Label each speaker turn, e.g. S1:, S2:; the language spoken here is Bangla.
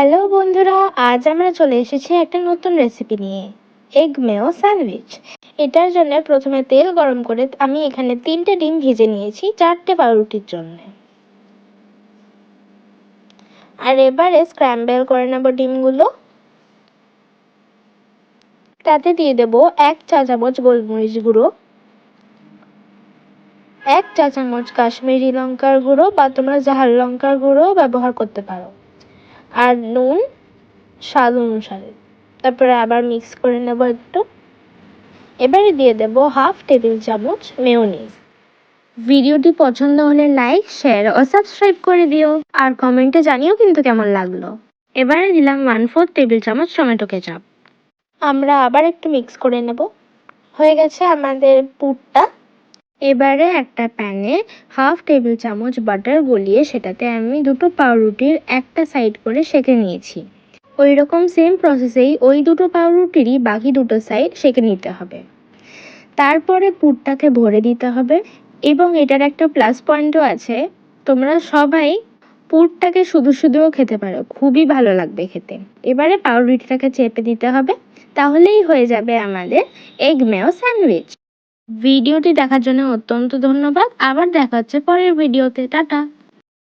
S1: হ্যালো বন্ধুরা, আজ আমরা চলে এসেছি একটা নতুন রেসিপি নিয়ে। এগ মেও স্যান্ডউইচ এটার জন্য প্রথমে তেল গরম করে আমি এখানে তিনটে ডিম ভেজে নিয়েছি, চারটে পাউরুটির জন্য। আর এবারে স্ক্র্যাম্বেল করে নেব ডিমগুলো। তাতে দিয়ে দেব এক চা চামচ গোলমরিচ গুঁড়ো, এক চা চামচ কাশ্মীরি লঙ্কার গুঁড়ো বা তোমরা ঝাল লঙ্কার গুঁড়ো ব্যবহার করতে পারো। আর নুন স্বাদ অনুসারে। তারপরে আবার মিক্স করে নেব একটু। এবারে দিয়ে দেব হাফ টেবিল চামচ মেয়োনিজ ভিডিওটি পছন্দ হলে লাইক শেয়ার ও সাবস্ক্রাইব করে দিও। আর কমেন্টে জানিও কিন্তু কেমন লাগল। এবারে দিলাম ওয়ান ফোর টেবিল চামচ টমেটো কেচাপ। আমরা আবার একটু মিক্স করে নেব। হয়ে গেছে আমাদের পুরটা। এবারে একটা প্যানে হাফ টেবিল চামচ বাটার গলিয়ে সেটাতে আমি দুটো পাউরুটির একটা সাইড করে সেঁকে নিয়েছি। ওই রকম সেম প্রসেসেই ওই দুটো পাউরুটিরই বাকি দুটো সাইড সেঁকে নিতে হবে। তারপরে পুরটাকে ভরে দিতে হবে এবং এটার একটা প্লাস পয়েন্টও আছে। তোমরা সবাই পুরটাকে শুধু শুধুও খেতে পারো, খুবই ভালো লাগবে খেতে। এবারে পাউরুটিটাকে চেপে দিতে হবে, তাহলেই হয়ে যাবে আমাদের এগ মেও স্যান্ডউইচ ভিডিওটি দেখার জন্য অত্যন্ত ধন্যবাদ। আবার দেখা হচ্ছে পরের ভিডিওতে। টাটা।